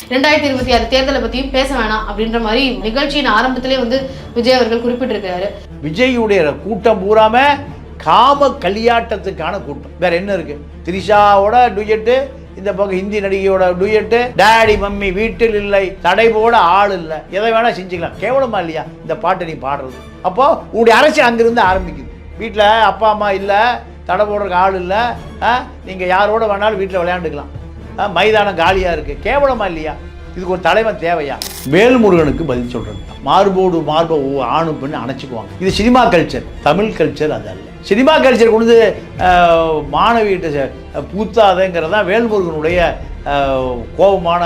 ரெண்டாயிரத்தி இருபத்தி ஆறு தேர்தலை பத்தியும் பேச வேணாம் அப்படின்ற மாதிரி நிகழ்ச்சியின் ஆரம்பத்திலே வந்து விஜய் அவர்கள் குறிப்பிட்டிருக்காரு விஜயுடைய கூட்டம் பூராம காம கலியாட்டத்துக்கான கூட்டம். வேற என்ன இருக்கு? திரிஷாவோட டுயட்டு இந்த பக்கம் ஹிந்தி நடிகையோட டுயட்டு டாடி மம்மி வீட்டில் இல்லை தடை போட ஆள் இல்லை. எதை வேணா செஞ்சுக்கலாம். கேவலமா இல்லையா? இந்த பாட்டை நீ பாடுறது. அப்போ உங்களுடைய அரசியல் அங்கிருந்து ஆரம்பிக்குது. வீட்டில் அப்பா அம்மா இல்லை தடை போடுறதுக்கு ஆள் இல்லை. நீங்கள் யாரோட வேணாலும் வீட்டில் விளையாண்டுக்கலாம். மைதானம் காலியாக இருக்குது கேவலமா இல்லையா? இதுக்கு ஒரு தலைவன் தேவையா? வேல்முருகனுக்கு பதில் சொல்றது தான். மார்போடு மார்பை ஆணு பெண்ணு அணைச்சிக்குவாங்க. இது சினிமா கல்ச்சர் தமிழ் கல்ச்சர் அது அல்ல. சினிமா கல்ச்சர் கொண்டு பூத்தாதங்கிறது தான் வேல்முருகனுடைய கோபமான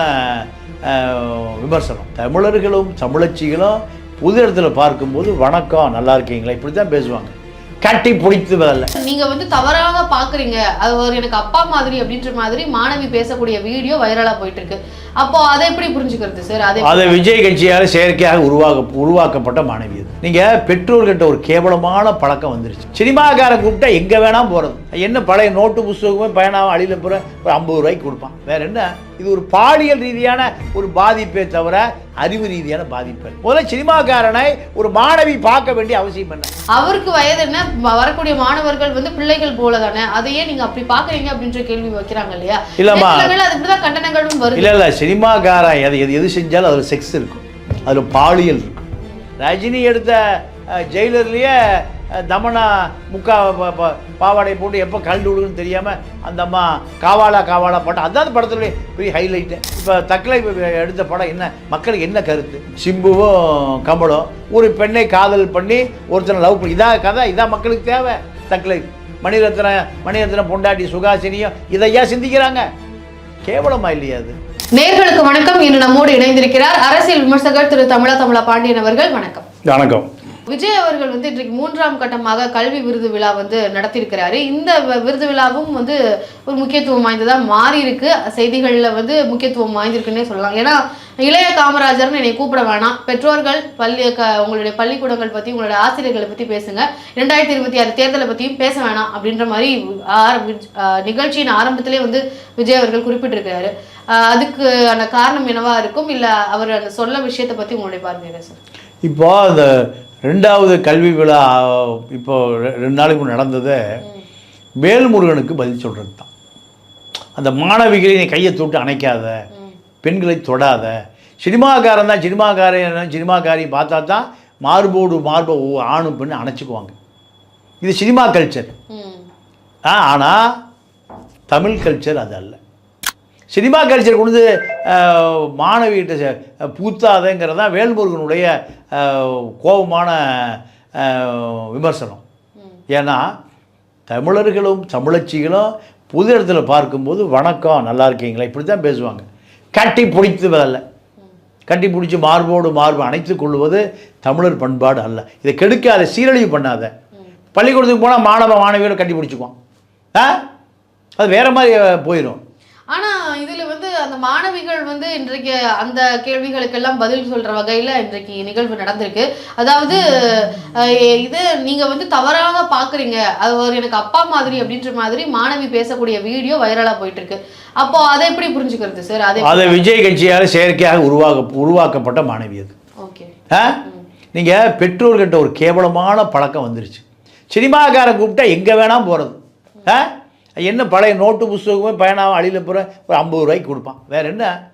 விமர்சனம். தமிழர்களும் தமிழச்சிகளும் புது இடத்துல பார்க்கும்போது வணக்கம் நல்லா இருக்கீங்களா? இப்படி தான் பேசுவாங்க. கட்டி பிடித்து வரல நீங்க வந்து தவறாக பாக்குறீங்க. அது ஒரு எனக்கு அப்பா மாதிரி அப்படின்ற மாதிரி மாணவி பேசக்கூடிய வீடியோ வைரலா போயிட்டு இருக்கு அப்போ அதை எப்படி புரிஞ்சுக்கிறது சார்? அதை அதை விஜய் கட்சியால் செயற்கையாக உருவாக்க உருவாக்கப்பட்ட மாணவி அது நீங்க பெற்றோர்கிட்ட ஒரு கேவலமான பழக்கம் வந்துருச்சு. சினிமாக்காரன் கூப்பிட்டா எங்க வேணா போறது. என்ன பழைய நோட்டு புஸ்தகமே பயணம் அழியில போற ஒரு ஐம்பது ரூபாய்க்கு கொடுப்பான். வேற என்ன? இது ஒரு பாலியல் ரீதியான ஒரு பாதிப்பே தவிர அறிவு ரீதியான பாதிப்பு. முதல்ல சினிமாக்காரனை ஒரு மாணவி பார்க்க வேண்டிய அவசியம் என்ன? அவருக்கு வயது என்ன? வரக்கூடிய மாணவர்கள் வந்து பிள்ளைகள் போல தானே அதையே நீங்க அப்படி பாக்குறீங்க அப்படின்ற கேள்வி வைக்கிறாங்க இல்லையா? இல்லம்மா. அதுக்குதான் கண்டனங்களும் வருது. இல்ல இல்ல சினிமாக்காரன் எது எது எது செஞ்சாலும் அதில் செக்ஸ் இருக்கும். அதில் பாலியல் இருக்கும். ரஜினி எடுத்த ஜெயிலர்லயே தமனா முக்கா பாவாடை போட்டு எப்போ கழண்டு விடுன்னு தெரியாம அந்த அம்மா காவாலா காவாலா பாட்டு. அதான் படத்துடைய பெரிய ஹைலைட்டு இப்போ தக்கலை எடுத்த படம் என்ன? மக்களுக்கு என்ன கருத்து? சிம்புவும் கமலும் ஒரு பெண்ணை காதல் பண்ணி ஒருத்தனை லவ் பண்ணி. இதான் கதை இதான் மக்களுக்கு தேவை. தக்கலை மணிரத்ன மணிரத்ன பொண்டாட்டி சுகாசினியும் இதையா சிந்திக்கிறாங்க? கேவலமா இல்லையா அது? நேர்களுக்கு வணக்கம். இன்று நம்மோடு இணைந்திருக்கிறார் அரசியல் விமர்சகர் திரு தமிழா தமிழா பாண்டியன் அவர்கள். வணக்கம். வணக்கம். விஜய் அவர்கள் வந்து இன்றைக்கு மூன்றாம் கட்டமாக கல்வி விருது விழா வந்து நடத்தியிருக்கிறாரு. இந்த விருது விழாவும் வந்து ஒரு முக்கியத்துவம் வாய்ந்ததா மாறி இருக்கு செய்திகள்ல வந்து முக்கியத்துவம் வாய்ந்திருக்குன்னே சொல்லலாம். ஏன்னா இளைய காமராஜர்னு என்னை கூப்பிட வேணாம். பெற்றோர்கள் பள்ளி க உங்களுடைய பள்ளிக்கூடங்கள் பற்றி உங்களுடைய ஆசிரியர்களை பத்தி பேசுங்க. ரெண்டாயிரத்தி இருபத்தி ஆறு தேர்தலை பற்றியும் பேச வேணாம் அப்படின்ற மாதிரி ஆஹ் நிகழ்ச்சியின் ஆரம்பத்திலே வந்து விஜய் அவர்கள் குறிப்பிட்டிருக்கிறாரு. அதுக்கு அந்த காரணம் என்னவா இருக்கும்? இல்ல அவர் அந்த சொல்ல விஷயத்தை பத்தி உங்களுடைய பார்வையில சார் இப்போ அந்த ரெண்டாவது கல்வி விழா இப்போ ரெண்டு நாளைக்கு முன்ன நடந்தது வேல்முருகனுக்கு பதில் சொல்கிறது தான். அந்த மாணவிகளை நீ கையை தொட்டு அணைக்காத பெண்களை தொடாத. சினிமாக்காரன் தான் சினிமாக்காரன் சினிமாக்காரி பார்த்தா தான் மார்போடு மார்பை ஆணும் பெண்ணு அணைச்சிக்குவாங்க. இது சினிமா கல்ச்சர். ஆனால் தமிழ் கல்ச்சர் அது அல்ல. சினிமா கல்ச்சர் கொண்டு மாணவிகிட்ட பூத்தாதங்கிறது தான் வேல்முருகனுடைய கோபமான விமர்சனம். ஏன்னா தமிழர்களும் தமிழச்சிகளும் புது இடத்துல பார்க்கும்போது வணக்கம் நல்லா இருக்கீங்களா? இப்படி தான் பேசுவாங்க. கட்டி பிடித்து வரல கட்டி பிடிச்சி மார்போடு மார்பு அணைத்துக் கொள்வது தமிழர் பண்பாடு அல்ல. இதை கெடுக்காத சீரழிவு பண்ணாத. பள்ளிக்கூடத்துக்கு போனால் மாணவ மாணவியோட கட்டி பிடிச்சிக்குவான். ஆ? அது வேற மாதிரி போயிடும் ஆனா இதுல வந்து அந்த மாணவிகள் வந்து இன்றைக்கு அந்த கேள்விகளுக்கெல்லாம் பதில் சொல்ற வகையில இன்றைக்கு நிகழ்வு நடந்திருக்கு. அதாவது இது நீங்க வந்து தவறாக பாக்குறீங்க. அது ஒரு எனக்கு அப்பா மாதிரி அப்படின்ற மாதிரி மாணவி பேசக்கூடிய வீடியோ வைரலா போயிட்டு இருக்கு அப்போ அதை எப்படி புரிஞ்சுக்கிறது சார்? அதை அதை விஜய் கட்சியால் செயற்கையாக உருவாக்க உருவாக்கப்பட்ட மாணவி அது. ஓகே. நீங்கள் பெற்றோர்கிட்ட ஒரு கேவலமான பழக்கம் வந்துருச்சு. சினிமாக்காரன் கூப்பிட்டா எங்கே வேணால் போகிறது ஆ? என்ன பழைய நோட்டு புஸ்தகமே பயணம் அழியில் போகிற ஒரு ஐம்பது ரூபாய்க்கு கொடுப்பான். வேற என்ன?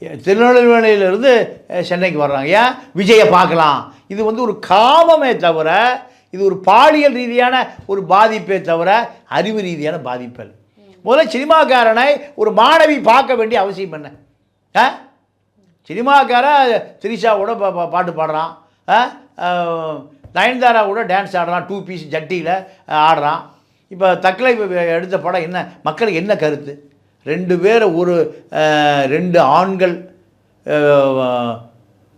திருநெல்வேலியிலேருந்து சென்னைக்கு வர்றாங்க. ஏன்? விஜயை பார்க்கலாம். இது வந்து ஒரு காமமே தவிர இது ஒரு பாலியல் ரீதியான ஒரு பாதிப்பே தவிர அறிவு ரீதியான பாதிப்பு அல்ல முதல்ல சினிமாக்காரனை ஒரு மாணவி பார்க்க வேண்டிய அவசியம் என்ன? ஆ? சினிமாக்கார திரிஷாவோட பாட்டு பாடுறான். நயன்தாரா கூட டான்ஸ் ஆடுறான். டூ பீஸ் ஜட்டியில் ஆடுறான். இப்போ தக்கலை எடுத்த படம் என்ன? மக்களுக்கு என்ன கருத்து? ரெண்டு பேர் ஒரு ரெண்டு ஆண்கள்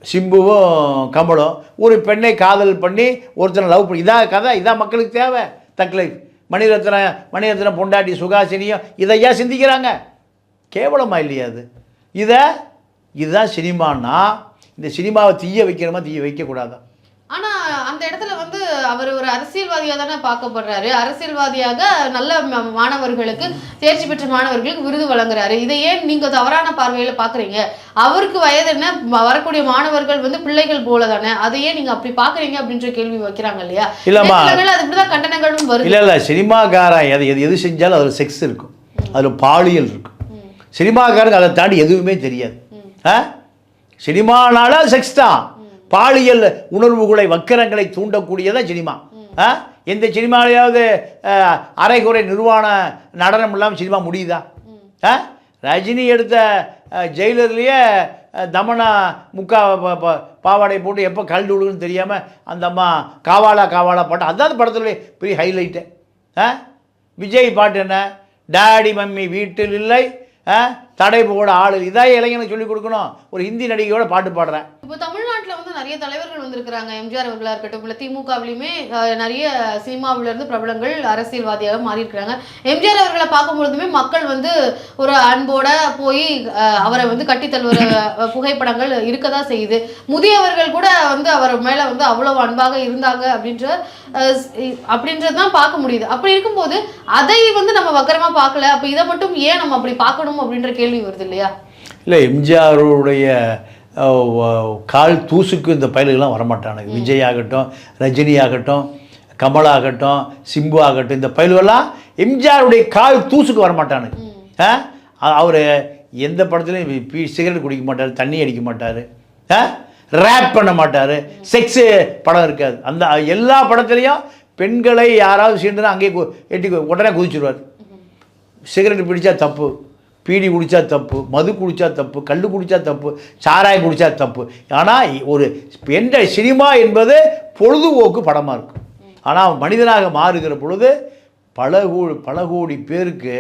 சிம்புவும் கமலும் ஒரு பெண்ணை காதல் பண்ணி ஒருத்தனை லவ் பண்ணி இதான் கதை இதான் மக்களுக்கு தேவை. தக்லைஃப் மணிரத்ன மணிரத்ன பொண்டாட்டி சுகாசினியும் இதையா சிந்திக்கிறாங்க? கேவலமாக இல்லையா அது? இதை இதுதான் சினிமான்னா இந்த சினிமாவை தீய வைக்கிறோமா தீய வைக்கக்கூடாதான் ஆனா அந்த இடத்துல வந்து அவர் ஒரு அரசியல்வாதியா தானே பார்க்கப்படுறாரு. அரசியல்வாதியாக நல்ல மாணவர்களுக்கு தேர்ச்சி பெற்ற மாணவர்களுக்கு விருது வழங்குறாரு. இதை ஏன் நீங்க தவறான பார்வையில பாக்குறீங்க அவருக்கு வயது என்ன? வரக்கூடிய மாணவர்கள் வந்து பிள்ளைகள் போல தானே. அதை ஏன் நீங்க அப்படி பாக்குறீங்க அப்படின்ற கேள்வி வைக்கிறாங்க இல்லையா? இல்லம்மா. அது இப்படிதான் கண்டனங்களும் வருது. இல்லை இல்லை. சினிமாக்காரன் எது எது எது செஞ்சாலும் அதில் செக்ஸ் இருக்கும். அதில் பாலியல் இருக்கும். சினிமாக்காரங்க அதை தாண்டி எதுவுமே தெரியாது. சினிமானால செக்ஸ் தான். பாலியல் உணர்வுகளை வக்கரங்களை தூண்டக்கூடியதான் சினிமா. ஆ? எந்த சினிமாலையாவது அரைகுறை நிர்வாண நடனம் இல்லாமல் சினிமா முடியுதா? ஆ? ரஜினி எடுத்த ஜெயிலர்லேயே தமனா முக்கா பாவாடை போட்டு எப்போ கல்டு விடுன்னு தெரியாமல் அந்த அம்மா காவாலா காவாலா பாட்டு அதான் அந்த படத்துல பெரிய ஹைலைட்டு ஆ? விஜய் பாட்டு என்ன? டாடி மம்மி வீட்டில் இல்லை. ஆ? தடை போட ஆளு இதான் இளைஞனுக்கு சொல்லிக் கொடுக்கணும். ஒரு ஹிந்தி நடிகையோட பாட்டு பாடுறேன். இப்போ தமிழ்நாட்டுல வந்து நிறைய தலைவர்கள் வந்திருக்கிறாங்க. எம்ஜிஆர் அவர்களா இருக்கட்டும் இல்லை திமுகவிலையுமே நிறைய சினிமாவில இருந்து பிரபலங்கள் அரசியல்வாதியாக மாறி இருக்கிறாங்க எம்ஜிஆர் அவர்களை பார்க்கும்பொழுதுமே மக்கள் வந்து ஒரு அன்போட போய் அவரை வந்து கட்டி தழுவுற புகைப்படங்கள் புகைப்படங்கள் இருக்கதா செய்யுது. முதியவர்கள் கூட வந்து அவர் மேல வந்து அவ்வளவு அன்பாக இருந்தாங்க அப்படின்ற அஹ், அப்படின்றது தான் பார்க்க முடியுது. அப்படி இருக்கும்போது அதை வந்து நம்ம வக்கரமாக பார்க்கல. அப்ப இதை மட்டும் ஏன் நம்ம அப்படி பார்க்கணும் அப்படின்ற கேள்வி வருது இல்லையா? இல்லை எம்ஜிஆருடைய கால் தூசுக்கு இந்த பயல்கள்லாம் வரமாட்டானுங்க. விஜய் ஆகட்டும் ரஜினி ஆகட்டும் கமல் ஆகட்டும் சிம்பு ஆகட்டும் இந்த பயல்கள்லாம் எம்ஜிஆருடைய கால் தூசுக்கு வரமாட்டானுங்க. ஆ? அவர் எந்த படத்துலையும் பீ சிகரெட் குடிக்க மாட்டார் தண்ணி அடிக்க மாட்டார். ஆ? ரேப் பண்ண மாட்டார். செக்ஸு படம் இருக்காது. அந்த எல்லா படத்துலையும் பெண்களை யாராவது சீண்டுனா அங்கேயே எட்டி உடனே குதிச்சிருவார். சிகரெட் பிடிச்சா தப்பு. பீடி குடித்தா தப்பு மது குடித்தா தப்பு கல் குடித்தா தப்பு சாராயம் குடித்தா தப்பு. ஆனால் ஒரு எந்த சினிமா என்பது பொழுதுபோக்கு படமாக இருக்கும். ஆனால் மனிதனாக மாறுகிற பொழுது பல கோ பல கோடி பேருக்கு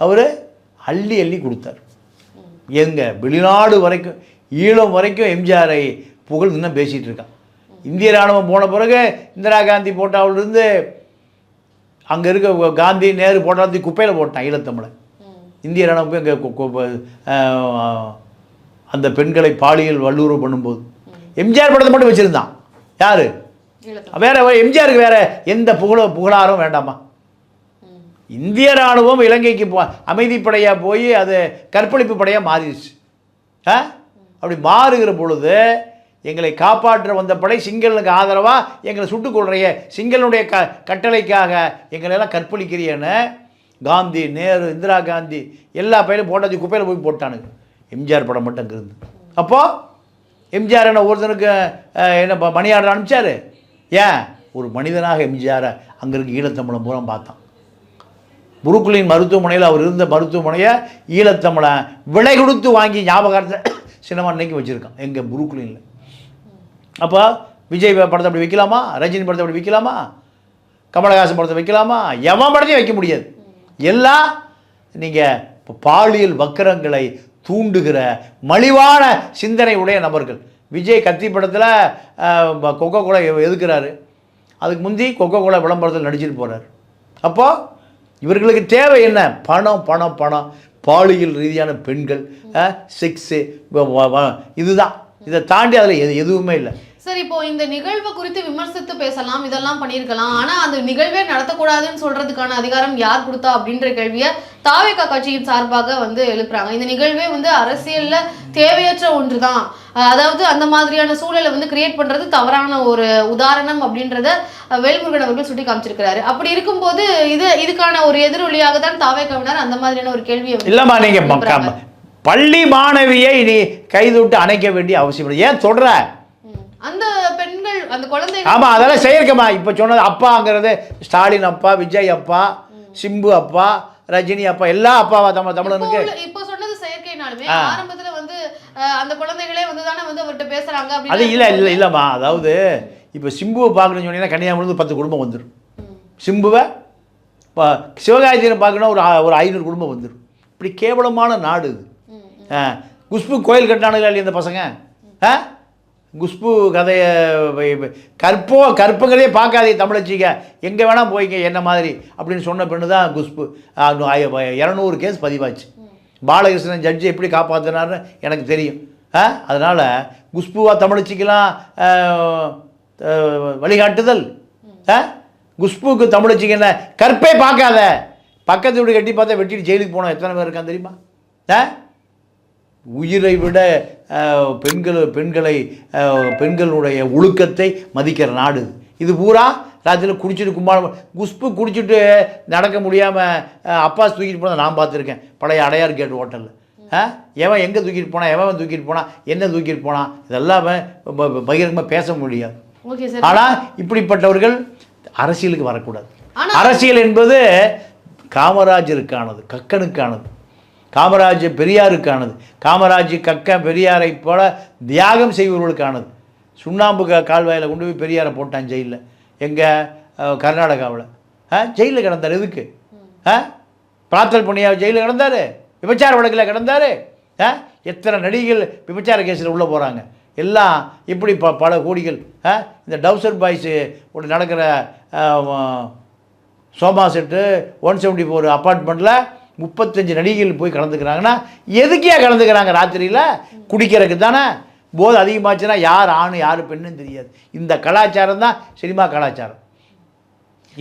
அவர் அள்ளி அள்ளி கொடுத்தார். எங்க? வெளிநாடு வரைக்கும் ஈழம் வரைக்கும் எம்ஜிஆரை புகழ் இன்னும் பேசிகிட்டு இருக்கான். இந்திய ராணுவம் போன பிறகு இந்திரா காந்தி போட்டாவிலிருந்து அங்கே இருக்க காந்தி நேரு போட்டாத்தி குப்பையில் போட்டான் ஈழத்தமிழை இந்திய ராணுவம் போய் அங்கே அந்த பெண்களை பாலியல் வல்லுறவு பண்ணும்போது எம்ஜிஆர் படத்தை மட்டும் வச்சுருந்தான். யார். வேற எம்ஜிஆருக்கு வேற எந்த புகழ புகழாரும் வேண்டாமா? இந்திய ராணுவம் இலங்கைக்கு போ அமைதிப்படையாக போய் அது கற்பழிப்பு படையாக மாறிடுச்சு. ஆ? அப்படி மாறுகிற பொழுது எங்களை காப்பாற்ற வந்த படை சிங்களனுக்கு ஆதரவாக எங்களை சுட்டுக் கொள்றைய சிங்களனுடைய க கட்டளைக்காக எங்களை எல்லாம் கற்பழிக்கிறியன்னு காந்தி நேரு இந்திரா காந்தி எல்லா பையிலும் போட்டாச்சு குப்பையில் போய் போட்டானுங்க. எம்ஜிஆர் படம் மட்டும் அங்கே இருந்து. அப்போது எம்ஜிஆர் என்ன ஒருத்தனுக்கு என்ன ப- அனுப்பிச்சார்? ஏன்? ஒரு மனிதனாக எம்ஜிஆரை அங்கே இருக்க ஈழத்தமிழன் பூரா பார்த்தான். புருக்குலின் மருத்துவமனையில் அவர் இருந்த மருத்துவமனையை ஈழத்தமிழை விலை கொடுத்து வாங்கி ஞாபகத்தை சினிமா இன்னைக்கு வச்சுருக்கான். எங்கள் புருக்குலினில் அப்போ விஜய் படத்தை அப்படி வைக்கலாமா? ரஜினி படத்தை அப்படி வைக்கலாமா? கமலஹாசன் படத்தை வைக்கலாமா? எவன் படத்தையும் வைக்க முடியாது. எல்லாம் நீங்கள் பாலியல் வக்கரங்களை தூண்டுகிற மலிவான சிந்தனை உடைய நபர்கள். விஜய் கத்தி படத்தில் கொக்கோ கோலா எதுக்குறாரு? அதுக்கு முந்தி கொக்கோ கோலா விளம்பரத்தில் நடிச்சிட்டு போகிறார் அப்போது இவர்களுக்கு தேவை என்ன? பணம் பணம் பணம். பாலியல் ரீதியான பெண்கள் செக்ஸு இதுதான். இதை தாண்டி அதில் எது எதுவுமே இல்லை. சரி இப்போ இந்த நிகழ்வு குறித்து விமர்சித்து பேசலாம் இதெல்லாம் பண்ணியிருக்கலாம். ஆனா அந்த நிகழ்வே நடத்தக்கூடாதுன்னு சொல்றதுக்கான அதிகாரம் யார் கொடுத்தா அப்படின்ற கேள்வியை தாவேகா கட்சியின் சார்பாக வந்து எழுப்புறாங்க. இந்த நிகழ்வே வந்து அரசியல்ல தேவையற்ற ஒன்றுதான். அஹ் அதாவது அந்த மாதிரியான சூழலை வந்து கிரியேட் பண்றது தவறான ஒரு உதாரணம் அப்படின்றத வேல்முருகன் அவர்கள் சுட்டி காமிச்சிருக்கிறாரு அப்படி இருக்கும்போது இது இதுக்கான ஒரு எதிரொலியாக தான் தாவேகாவினர் அந்த மாதிரியான ஒரு கேள்வியை இல்லைம்மா எழுப்புறாங்க. பள்ளி மாணவியை நீ கைதுவிட்டு அணைக்க வேண்டிய அவசியம் ஏன் சொல்கிற ம். அந்த பெண்கள் அந்த குழந்தைகள் ஆமாம் அதெல்லாம் செய்யிருக்கம்மா இப்போ சொன்னது அப்பாங்கிறது ஸ்டாலின் அப்பா விஜய் அப்பா சிம்பு அப்பா ரஜினி அப்பா எல்லா அப்பாவா தமிழ் இப்போ தமிழனுக்கு இப்போ சொன்னது செயற்கைனாலுமே ஆரம்பத்துல வந்து அந்த குழந்தைகளே வந்து தானே வந்து அவர்கிட்ட பேசுறாங்க அது இல்லை இல்லை இல்லைம்மா. அதாவது இப்போ சிம்புவை பார்க்கணும்னு சொன்னீங்கன்னா கன்னியாகுமரிந்து பத்து குடும்பம் வந்துடும் சிம்புவை இப்போ சிவகார்த்திகனை பார்க்கணும் ஒரு ஒரு ஐநூறு குடும்பம் வந்துடும் இப்படி கேவலமான நாடு இது. குஷ்பு கோயில் கட்டினானுங்களா இல்லையா இந்த பசங்க? ஆ? குஷ்பு கதையை கற்போ கற்பங்கிறதே பார்க்காதே தமிழச்சிக்க எங்கே வேணால் போய்ங்க என்ன மாதிரி? அப்படின்னு சொன்ன பெண்ணு தான் குஷ்பு இரநூறு கேஸ் பதிவாச்சு. பாலகிருஷ்ணன் ஜட்ஜி எப்படி காப்பாற்றினார்னு எனக்கு தெரியும். ஆ அதனால் குஷ்புவா தமிழச்சிக்கெல்லாம் வழிகாட்டுதல். ஆ? குஷ்புக்கு தமிழச்சிக்கு என்ன? கற்பே பார்க்காத. பக்கத்து வீடு கட்டி பார்த்தா வெட்டிட்டு ஜெயிலுக்கு போனோம் எத்தனை பேர் இருக்கான் தெரியுமா? ஆ உயிரை விட பெண்கள் பெண்களை பெண்களுடைய ஒழுக்கத்தை மதிக்கிற நாடு. இது. பூரா ராத்திரியில் குடிச்சிட்டு கும்பாலம் குஷ்பு குடிச்சிட்டு நடக்க முடியாமல் அப்பாஸ் தூக்கிட்டு போனதை நான் பார்த்துருக்கேன். பழைய அடையார் கேட் ஹோட்டலில். எவன் எங்கே தூக்கிட்டு போனான் எவன் தூக்கிட்டு போனான் என்ன தூக்கிட்டு போனான் இதெல்லாம் பகிரங்கமாக பேச முடியாது. ஆனால் இப்படிப்பட்டவர்கள் அரசியலுக்கு வரக்கூடாது. அரசியல் என்பது காமராஜருக்கானது கக்கனுக்கானது. காமராஜ் பெரியாருக்கானது. காமராஜ் கக்க பெரியாரை போல தியாகம் செய்பவர்களுக்கானது. சுண்ணாம்பு கால்வாயில் கொண்டு போய் பெரியாரை போட்டான் ஜெயிலில். எங்கள் கர்நாடகாவில். ஆ ஜெயிலில் கிடந்தார் எதுக்கு? ஆ பிரார்த்தல் பண்ணியா ஜெயிலில் கிடந்தார்? விபச்சார வழக்கில் கிடந்தார்? ஆ எத்தனை நடிகைகள் விபச்சார கேஸில் உள்ளே போகிறாங்க எல்லாம் இப்படி ப பல கோடிகள். ஆ இந்த டவுசர் பாய்ஸு ஒன்று நடக்கிற சோமா செட்டு ஒன் செவன்ட்டி ஃபோர் அப்பார்ட்மெண்ட்டில் முப்பத்தஞ்சு நடிகைகள் போய் கலந்துக்கிறாங்கன்னா எதுக்கே கலந்துக்கிறாங்க ராத்திரியில்? குடிக்கிறதுக்கு தானே. போது அதிகமாச்சுன்னா யார் ஆண் யார் பெண்ணுன்னு தெரியாது. இந்த கலாச்சாரம் தான் சினிமா கலாச்சாரம்.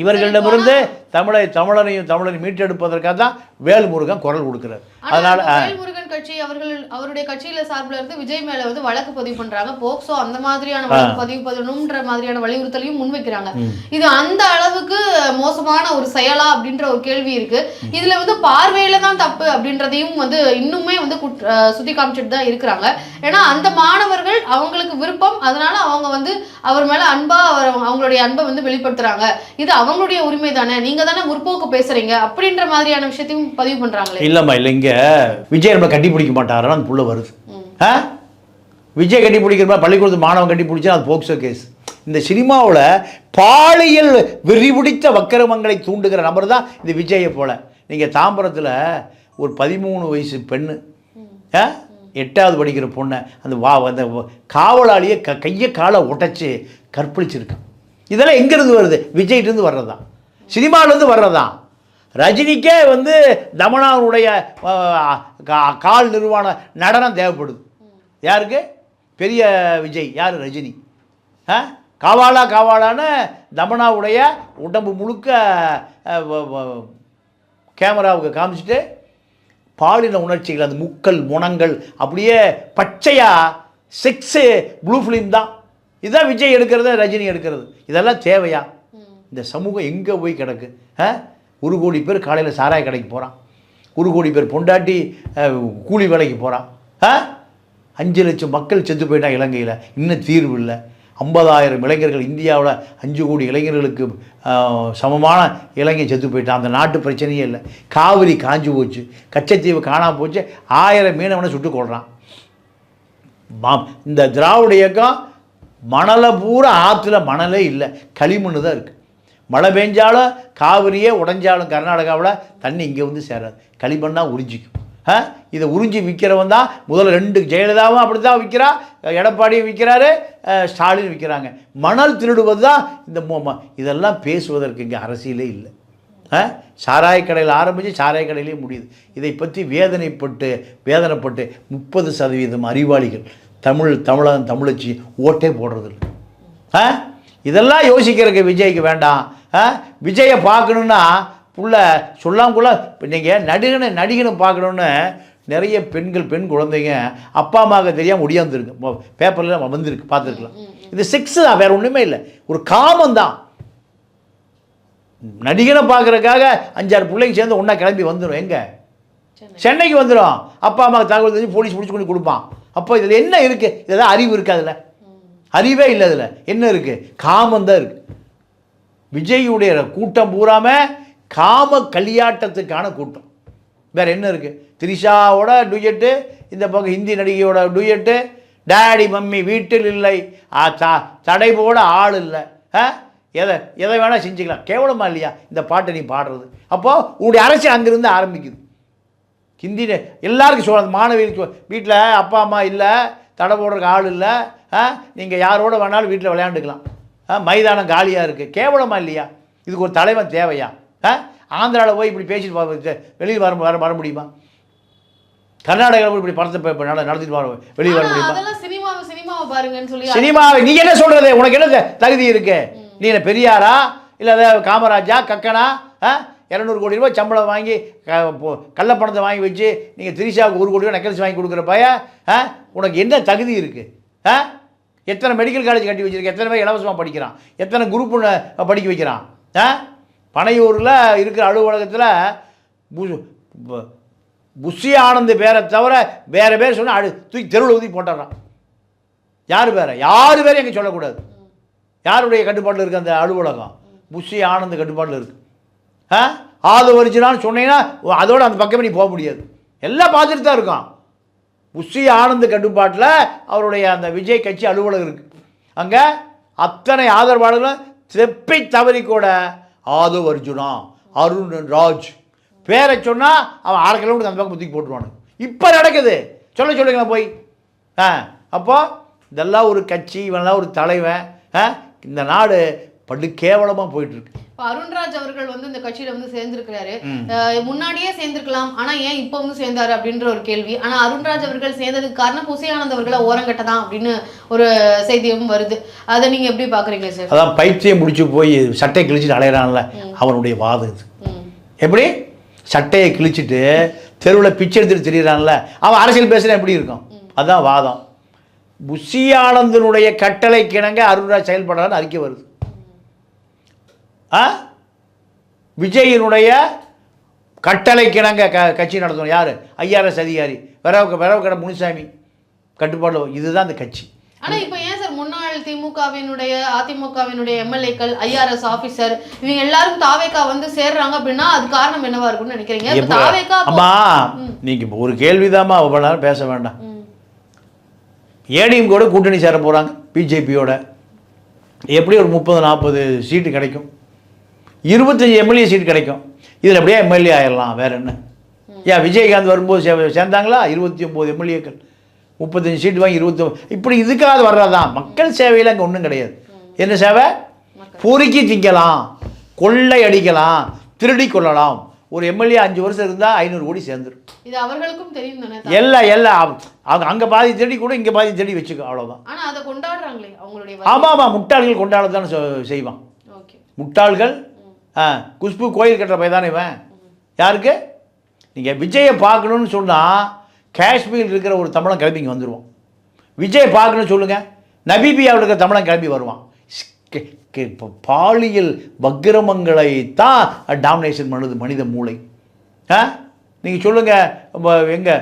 இவர்களிடமிருந்து தமிழை தமிழனையும் தமிழனையும் மீட்டெடுப்பதற்காக தான் வேல்முருகன் குரல் கொடுக்குறாரு. அதனால் வேல்முருகன் கட்சி அவர்கள் அவருடைய கட்சியில சார்பில் இருந்து விஜய் மேல வந்து வழக்கு பதிவு பண்றாங்க. போக்சோ அந்த மாதிரியான வழக்கு பதிவு பண்ணணும்ன்ற மாதிரியான வலியுறுத்தலையும் முன்வைக்கிறாங்க. இது அந்த அளவுக்கு மோசமான ஒரு செயலா அப்படின்ற ஒரு கேள்வி இருக்கு. இதுல வந்து பார்வையில தான் தப்பு அப்படின்றதையும் வந்து இன்னுமே வந்து சுட்டி காமிச்சிட்டு தான் இருக்கிறாங்க. ஏன்னா அந்த மாணவர்கள் அவங்களுக்கு விருப்பம். அதனால அவங்க வந்து அவர் மேல அன்பா அவங்களுடைய அன்பை வந்து வெளிப்படுத்துறாங்க. இது அவங்களுடைய உரிமை தானே நீங்க தானே முற்போக்கு பேசுறீங்க? அப்படின்ற மாதிரியான விஷயத்தையும் பதிவு பண்றாங்களே. இல்லைம்மா இல்லை இங்கே விஜய் நம்மளை கட்டி பிடிக்க மாட்டாருன்னு அந்த புள்ள வருது. ஆ? விஜய் கட்டி பிடிக்கிறப்ப பள்ளிக்கூடத்து மாணவன் கட்டி பிடிச்சா அது போக்சோ கேஸ். இந்த சினிமாவில் பாலியல் வெறிபிடித்த வக்கிரமங்களை தூண்டுகிற நபர் தான் இந்த விஜயை போல. நீங்கள் தாம்பரத்தில் ஒரு பதிமூணு வயசு பெண்ணு எட்டாவது படிக்கிற பொண்ணை அந்த வா அந்த காவலாளியை க கையை காலை உடைச்சி கற்பழிச்சிருக்கான் இதெல்லாம் எங்கேருந்து வருது? விஜய்கிட்டேருந்து வர்றதான் சினிமாவிலேருந்து வர்றதான் ரஜினிக்கே வந்து தமனாவுடைய கா- கால் நிர்வாண நடனம் தேவைப்படுது. யாருக்கு? பெரிய விஜய். யார்? ரஜினி. ஆ காவாலா காவாலான்னு தமனாவுடைய உடம்பு முழுக்க கேமராவுக்கு காமிச்சிட்டு பாலின உணர்ச்சிகள் அந்த முக்கள் முனங்கள் அப்படியே பச்சையாக செக்ஸு ப்ளூ ஃபிலிம் தான். இதுதான் விஜய் எடுக்கிறது ரஜினி எடுக்கிறது. இதெல்லாம் தேவையா? இந்த சமூகம் எங்கே போய் கிடக்கு? ஆ? ஒரு கோடி பேர் காலையில் சாராய கடைக்கு போகிறான் ஒரு கோடி பேர் பொண்டாட்டி கூலி வேலைக்கு போகிறான் ஆ? அஞ்சு லட்சம் மக்கள் செத்து போயிட்டான் இலங்கையில். இன்னும் தீர்வு இல்லை. ஐம்பதாயிரம் இளைஞர்கள் இந்தியாவில் அஞ்சு கோடி இளைஞர்களுக்கு சமமான இளைஞன் செத்து போயிட்டான். அந்த நாட்டு பிரச்சனையே இல்லை. காவிரி காஞ்சி போச்சு. கச்சத்தீவு காணாம போச்சு. ஆயிரம் மீனவனை சுட்டு கொள்கிறான் இந்த திராவிட இயக்கம் மணலை பூரா ஆற்றுல மணலே இல்லை. களிமண் தான் இருக்குது மழை பெஞ்சாலும் காவிரியே உடைஞ்சாலும் கர்நாடகாவில் தண்ணி இங்கே வந்து சேராது. களிமண்ணா உறிஞ்சிக்கும். ஆ? இதை உறிஞ்சி விற்கிறவன் தான் முதல்ல ரெண்டு ஜெயலலிதாவும் அப்படி தான் விற்கிறா எடப்பாடியும் விற்கிறாரு ஸ்டாலின் விற்கிறாங்க. மணல் திருடுவது தான் இந்த மோமா இதெல்லாம் பேசுவதற்கு இங்கே அரசியலே இல்லை. ஆ? சாராய கடையில் ஆரம்பித்து சாராய கடையிலே முடியுது. இதை பற்றி வேதனைப்பட்டு வேதனைப்பட்டு முப்பது சதவீதம் அறிவாளிகள் தமிழ் தமிழன் தமிழச்சி ஓட்டே போடுறதில்லை. ஆ? இதெல்லாம் யோசிக்கிறதுக்கு விஜய்க்கு வேண்டாம். விஜயை பார்க்கணுன்னா புள்ள சொல்லாமக்குள்ள இப்போ நீங்கள் நடிகனை நடிகனை பார்க்கணுன்னு நிறைய பெண்கள் பெண் குழந்தைங்க அப்பா அம்மாவுக்கு தெரியாமல் ஒடியாந்துருக்கு பேப்பரில் வந்திருக்கு பார்த்துருக்கலாம். இது செக்ஸ் தான் வேறு ஒன்றுமே இல்லை. ஒரு காமம் தான். நடிகனை பார்க்குறதுக்காக அஞ்சாறு பிள்ளைங்க சேர்ந்து ஒன்றா கிளம்பி வந்துடும் எங்கே? சென்னை. சென்னைக்கு வந்துடும் அப்பா அம்மாவுக்கு தகவல் தெரிஞ்சு போலீஸ் பிடிச்சி கொண்டு கொடுப்பான். அப்போ இதில் என்ன இருக்குது இதெல்லாம் அறிவு இருக்கு அதில் அறிவே இல்லை அதில். என்ன இருக்குது காமம் தான் இருக்குது விஜயுடைய கூட்டம் பூராம காம கலியாட்டத்துக்கான கூட்டம். வேற என்ன இருக்குது திரிஷாவோட டுயட்டு இந்த பக்கம் ஹிந்தி நடிகையோட டுயட்டு டேடி மம்மி வீட்டில் இல்லை. ஆ, த- தடை போட ஆள் இல்லை. ஆ எதை எதை வேணால் செஞ்சுக்கலாம். கேவலமாக இல்லையா? இந்த பாட்டை நீ பாடுறது. அப்போது உன்னுடைய அரசியல் அங்கிருந்து ஆரம்பிக்குது. ஹிந்தி எல்லாருக்கும் சொல்ல மாணவிகளுக்கு வீட்டில் அப்பா அம்மா இல்லை தடை போடுறதுக்கு ஆள் இல்லை. ஆ நீங்கள் யாரோட வேணாலும் வீட்டில் விளையாண்டுக்கலாம். மைதானம் காலியாக இருக்குது கேவலமா இல்லையா? இதுக்கு ஒரு தலைவன் தேவையா? ஆ ஆந்திராவில் போய் இப்படி பேசிட்டு வெளியில் வர வர வர முடியுமா? கர்நாடகாவில் போய் இப்படி படத்தை நடத்திட்டு வர வெளியில் வர முடியுமா? சினிமாவை நீ என்ன சொல்றது? உனக்கு என்ன தகுதி இருக்கு? நீ என்ன பெரியாரா? இல்லை காமராஜா கக்கனா? ஆ இரநூறு கோடி ரூபாய் சம்பளம் வாங்கி க- போ- கள்ளப்பணத்தை வாங்கி வச்சு நீங்கள் திரிஷாவுக்கு ஒரு கோடி ரூபாய் நெக்லஸ் வாங்கி கொடுக்குற பைய ஆ உனக்கு என்ன தகுதி இருக்கு? ஆ எத்தனை மெடிக்கல் காலேஜ் கட்டி வச்சிருக்க எத்தனை பேர் இலவசமாக படிக்கிறான் எத்தனை குரூப் படிக்க வைக்கிறான் ஆ? பனையூரில் இருக்கிற அலுவலகத்தில் புஷி ஆனந்த் பேரை தவிர வேறு பேர் சொன்னால் அடு தூக்கி தெருவில் ஊதி போட்டுறான். யார் பேரை? யார் பேரையும் எங்கே சொல்லக்கூடாது. யாருடைய கட்டுப்பாட்டில் இருக்குது அந்த அலுவலகம்? புஷி ஆனந்த் கட்டுப்பாட்டில் இருக்குது ஆ? ஆது ஒரிஜினான்னு சொன்னீங்கன்னா அதோட அந்த பக்கமே நீ போக முடியாது. எல்லாம் பார்த்துட்டு தான் இருக்கான். புஷி ஆனந்த் கட்டுப்பாட்டில் அவருடைய அந்த விஜய் கட்சி அலுவலகம் இருக்குது அங்கே அத்தனை ஆதரவாளர்களும் செப்பை தவறி கூட ஆதவ் அர்ஜுனா அருண் ராஜ். பேரை சொன்னால் அவன் அரை கிலோமீட்டர் அந்த பக்கம் தூக்கி போட்டுருவானு இப்போ நடக்குது. சொல்ல சொல்லுங்களேன் போய். ஆ அப்போ இதெல்லாம் ஒரு கட்சி இவனெல்லாம் ஒரு தலைவன். ஆ இந்த நாடு படு கேவலமாக போயிட்டுருக்கு இப்ப அருண்ராஜ் அவர்கள் வந்து இந்த கட்சியில வந்து சேர்ந்திருக்கிறாரு. முன்னாடியே சேர்ந்திருக்கலாம் ஆனா ஏன் இப்போ வந்து சேர்ந்தாரு அப்படின்ற ஒரு கேள்வி. ஆனா அருண்ராஜ் அவர்கள் சேர்ந்ததுக்கு காரணம் புசியானந்த் அவர்களை ஓரங்கட்டதான் அப்படின்னு ஒரு செய்தியும் வருது. அதை நீங்க எப்படி பாக்குறீங்க சார்? அதான் பைத்தியம் முடிச்சு போய் சட்டையை கிழிச்சிட்டு அலையிறான்ல. அவனுடைய வாதம் இது. எப்படி? சட்டையை கிழிச்சிட்டு தெருவில் பிச்சை எடுத்துட்டு திரியிறான்ல. அவன் அரசியல் பேசுனா எப்படி இருக்கும்? அதான் வாதம். புஷி ஆனந்தனுடைய கட்டளை கிணங்க அருண்ராஜ் செயல்படுறான்னு அறிக்கை வருது. விஜயினுடைய கட்டளை கிணங்க க கட்சி நடத்தணும் யார்? ஐஆர்எஸ் அதிகாரி. விரவு விரவு கடை முனுசாமி. கட்டுப்பாடு இதுதான் அந்த கட்சி. ஆனா இப்ப ஏன் சார் முன்னாள் திமுகவினுடைய அதிமுகவினுடைய எம்எல்ஏக்கள் ஐஆர்எஸ் ஆபீசர் இவங்க எல்லாரும் தாவேக்கா வந்து சேர்றாங்க அப்படின்னா அது காரணம் என்னவா இருக்கும்னு நினைக்கிறீங்க? தாவேக்கா அம்மா நீங்க இப்போ ஒரு கேள்விதாம்மா அவ்வளோ நேரம் பேச வேண்டாம். ஏடிஎம் கூட கூட்டணி சேர போகிறாங்க பிஜேபியோட. எப்படி ஒரு முப்பது நாற்பது சீட்டு கிடைக்கும்? இருபத்தஞ்சி எம்எல்ஏ சீட் கிடைக்கும். இதில் அப்படியே எம்எல்ஏ ஆயிடலாம். வேற என்ன? ஏன் விஜயகாந்த் வரும்போது சே- சேர்ந்தாங்களா? இருபத்தி ஒம்பது எம்எல்ஏக்கள். முப்பத்தஞ்சு சீட்டு வாங்கி இருபத்தி இப்படி இதுக்காக வர்றதான் மக்கள் சேவையில் அங்கே ஒன்றும் கிடையாது. என்ன சேவை? பொறுக்கி திங்கலாம். கொள்ளை அடிக்கலாம். திருடி கொள்ளலாம். ஒரு எம்எல்ஏ அஞ்சு வருஷம் இருந்தால் ஐநூறு கோடி சேர்ந்துரும். இது அவர்களுக்கும் தெரியும் தானே? எல்லாம் எல்லாம் அவங்க அங்கே பாதி தேடி கூட இங்கே பாதி தேடி வச்சுக்கோ. அவ்வளோதான் ஆனா அதை கொண்டாடுறாங்களே அவங்களுடைய ஆமாம் ஆமாம் முட்டாள்கள் கொண்டாடத்தானே சொ- செய்வான். முட்டாள்கள் ஆ குஷ்பு கோயில் கட்டுற பையன் தானே இவன்? யாருக்கு? நீங்கள் விஜயை பார்க்கணுன்னு சொன்னால் காஷ்மீரில் இருக்கிற ஒரு தமிழன் கிளம்பி இங்கே வந்துடுவோம் விஜயை பார்க்கணும்னு சொல்லுங்கள் நபீபியாவில் இருக்கிற தமிழன் கிளம்பி வருவான். இப்போ பாலியல் வக்கிரமங்களை தான் டாமினேஷன் பண்ணுது மனித மூளை. ஆ நீங்கள் சொல்லுங்கள் எங்கே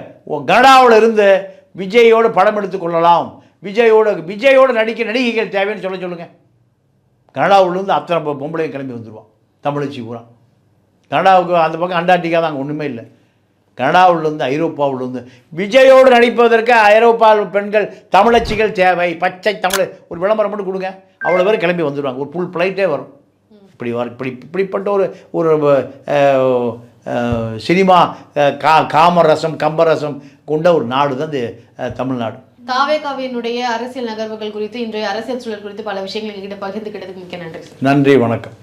கனடாவில் இருந்து விஜயோட படம் எடுத்து கொள்ளலாம். விஜயோட விஜயோட நடிக்க நடிகைகள் தேவைன்னு சொல்ல சொல்லுங்கள் கனடாவிலேருந்து அத்தனை பொம்பளையும் கிளம்பி வந்துடுவான் தமிழச்சி பூரா. கனடாவுக்கு அந்த பக்கம் அண்டார்டிகா தான் அங்கே ஒன்றுமே இல்லை. கனடாவிலிருந்து ஐரோப்பாவிலிருந்து. விஜயோடு நடிப்பதற்கு ஐரோப்பா பெண்கள் தமிழச்சிகள் தேவை. பச்சை தமிழ் ஒரு விளம்பரம் மட்டும் கொடுங்க. அவ்வளோ பேர் கிளம்பி வந்துடுவாங்க ஒரு ஃபுல் ஃப்ளைட்டே வரும். இப்படி வர இப்படி இப்படிப்பட்ட ஒரு ஒரு சினிமா கா காமரசம் கம்பரசம் கொண்ட ஒரு நாடு தான் இந்த தமிழ்நாடு. தாவேகாவினுடைய அரசியல் நகர்வுகள் குறித்து இன்றைய அரசியல் சூழல் குறித்து பல விஷயங்கள் எங்ககிட்ட பகிர்ந்துக்கிட்டதுக்கு மிக்க நன்றி நன்றி வணக்கம்.